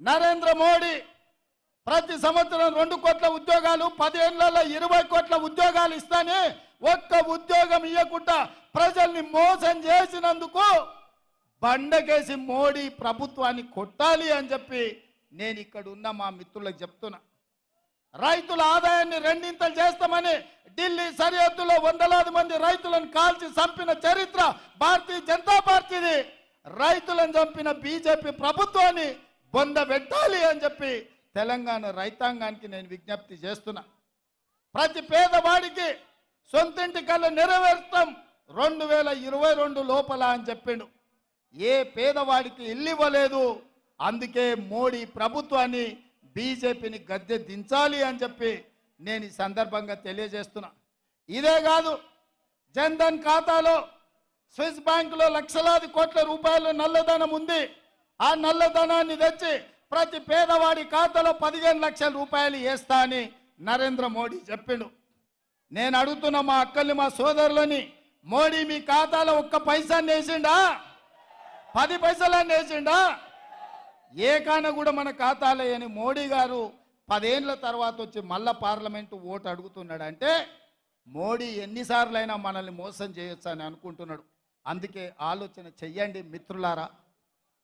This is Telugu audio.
నరేంద్ర మోడీ ప్రతి సంవత్సరం రెండు కోట్ల ఉద్యోగాలు పదేళ్ళలో ఇరవై కోట్ల ఉద్యోగాలు ఇస్తానే ఒక్క ఉద్యోగం ఇవ్వకుండా ప్రజల్ని మోసం చేసినందుకు బండకేసి మోడీ ప్రభుత్వాన్ని కొట్టాలి అని చెప్పి నేను ఇక్కడ ఉన్న మా మిత్రులకు చెప్తున్నా. రైతుల ఆదాయాన్ని రెండింతలు చేస్తామని ఢిల్లీ సరిహద్దులో వందలాది మంది రైతులను కాల్చి చంపిన చరిత్ర భారతీయ జనతా పార్టీది. రైతులను చంపిన బీజేపీ ప్రభుత్వాన్ని బొంద పెట్టాలి అని చెప్పి తెలంగాణ రైతాంగానికి నేను విజ్ఞప్తి చేస్తున్నా. ప్రతి పేదవాడికి సొంతింటి కళ్ళ నెరవేర్చడం రెండు వేల ఇరవై రెండు లోపల అని చెప్పిండు. ఏ పేదవాడికి ఇల్లు ఇవ్వలేదు అందుకే మోడీ ప్రభుత్వాన్ని బీజేపీని గద్దె దించాలి అని చెప్పి నేను ఈ సందర్భంగా తెలియజేస్తున్నా. ఇదే కాదు జన్ధన్ ఖాతాలో స్విస్ బ్యాంకులో లక్షలాది కోట్ల రూపాయల నల్లధనం ఉంది. ఆ నల్లధనాన్ని తెచ్చి ప్రతి పేదవాడి ఖాతాలో పదిహేను లక్షల రూపాయలు వేస్తా అని నరేంద్ర మోడీ చెప్పిండు. నేను అడుగుతున్న మా అక్కల్ని మా సోదరులని మోడీ మీ ఖాతాలో ఒక్క పైసాన్ని వేసిండా? పది పైసలన్నీ వేసిండా? ఏకాన కూడా మన ఖాతాలే అని మోడీ గారు పదేండ్ల తర్వాత వచ్చి మళ్ళా పార్లమెంటు ఓటు అడుగుతున్నాడు అంటే మోడీ ఎన్నిసార్లైనా మనల్ని మోసం చేయొచ్చు అని అనుకుంటున్నాడు. అందుకే ఆలోచన చెయ్యండి మిత్రులారా.